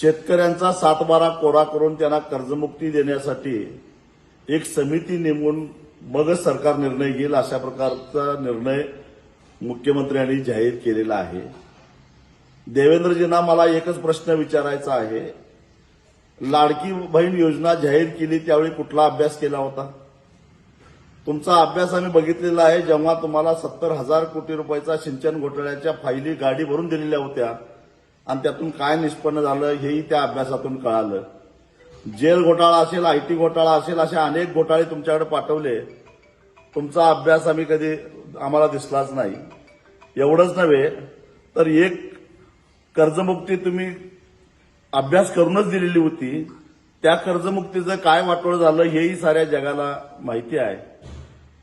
शेतकऱ्यांचा सातबारा कोरा करून त्यांना कर्जमुक्ती देण्यासाठी एक समिती नेमून मगच सरकार निर्णय घेईल अशा प्रकारचा निर्णय मुख्यमंत्र्यांनी जाहीर केलेला आहे. देवेंद्रजींना मला एकच प्रश्न विचारायचा आहे. लाडकी बहीण योजना जाहीर केली त्यावेळी कुठला अभ्यास केला होता? तुमचा अभ्यास आम्ही बघितलेला आहे जेव्हा तुम्हाला सत्तर हजार कोटी रुपयाचा सिंचन घोटाळ्याच्या फायली गाडी भरून दिलेल्या होत्या आणि त्यातून काय निष्पन्न झालं हेही त्या अभ्यासातून कळालं. जेल घोटाळा असेल आयटी घोटाळा असेल असे अनेक घोटाळे तुमच्याकडे पाठवले. तुमचा अभ्यास आम्ही कधी आम्हाला दिसलाच नाही. एवढंच नव्हे तर एक कर्जमुक्ती तुम्ही अभ्यास करूनच दिलेली होती. त्या कर्जमुक्तीचं काय वाटोळ झालं हेही साऱ्या जगाला माहिती आहे.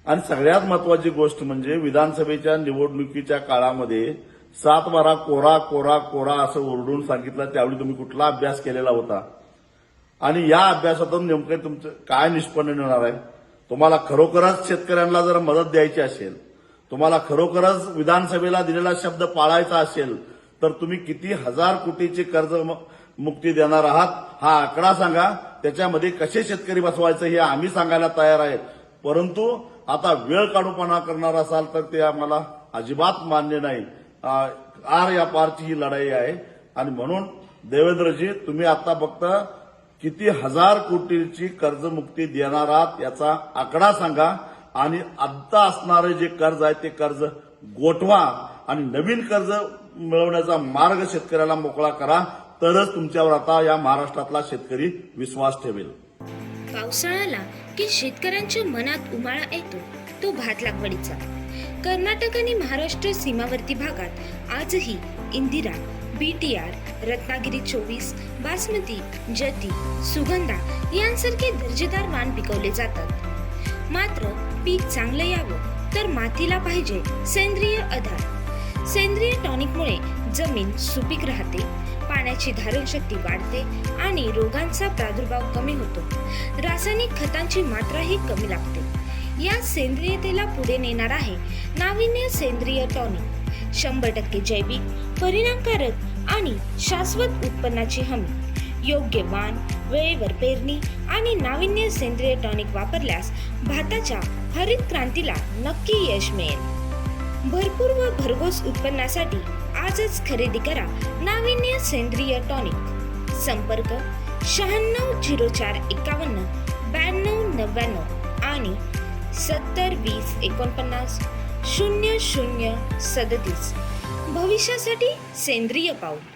आणि सगळ्यात महत्वाची गोष्ट म्हणजे विधानसभेच्या निवडणुकीच्या काळामध्ये सात बारा कोरा कोरा कोरा असं ओरडून सांगितलं. त्यावेळी तुम्ही कुठला अभ्यास केलेला होता? आणि या अभ्यासातून नेमकं तुमचं काय निष्पन्न मिळणार आहे? तुम्हाला खरोखरच शेतकऱ्यांना जर मदत द्यायची असेल तुम्हाला खरोखरच विधानसभेला दिलेला शब्द पाळायचा असेल तर तुम्ही किती हजार कोटीची कर्ज मुक्ती देणार आहात? हा आकडा सांगा. त्याच्यामध्ये कसे शेतकरी बसवायचं हे आम्ही सांगायला तयार आहेत परंतु आता वेळ काढूपणा करणार असाल तर ते आम्हाला अजिबात मान्य नाही. आर या पारची ही लढाई आहे. आणि म्हणून देवेंद्रजी तुम्ही आता फक्त किती हजार कोटीची कर्जमुक्ती देणार आहात याचा आकडा सांगा. आणि आत्ता असणारे जे कर्ज आहे ते कर्ज गोठवा आणि नवीन कर्ज मिळवण्याचा मार्ग शेतकऱ्याला मोकळा करा. तरच तुमच्यावर आता या महाराष्ट्रातला शेतकरी विश्वास ठेवेल. पावसाळ्याला की शेतकऱ्यांच्या मनात उमाळा येतो? तो भात लागवडीचा. कर्नाटक आणि महाराष्ट्र सीमावर्ती भागात आजही Indira B T R Ratnagiri चोवीस बासमती जती सुगंधा यांसारखे दर्जेदार वाण पिकवले जातात. मात्र पीक चांगलं यावं तर मातीला पाहिजे सेंद्रिय आधार. सेंद्रिय टॉनिकमुळे जमीन सुपीक राहते पाण्याची धारणशक्ती वाढते आणि रोगांचा प्रादुर्भाव कमी होतो. रासायनिक खतांची मात्राही कमी लागते. या सेंद्रियतेला पुढे नेणार आहे. नाविन्य सेंद्रिय टॉनिक शंभर टक्के जैविक परिणामकारक आणि शाश्वत उत्पन्नाची हमी. योग्य वाण वेळेवर पेरणी आणि नाविन्य सेंद्रिय टॉनिक वापरल्यास भाताच्या हरित क्रांतीला नक्की यश मिळेल. भरपूर व भरघोस उत्पन्नासाठी आजच खरेदी करा नाविन्य सेंद्रिय टॉनिक संपर्क शहाण्णव झिरो चार एकावन्न ब्याण्णव नव्याण्णव आणि सत्तर वीस एकोणपन्नास शून्य शून्य सदतीस. भविष्यासाठी सेंद्रिय पाऊल.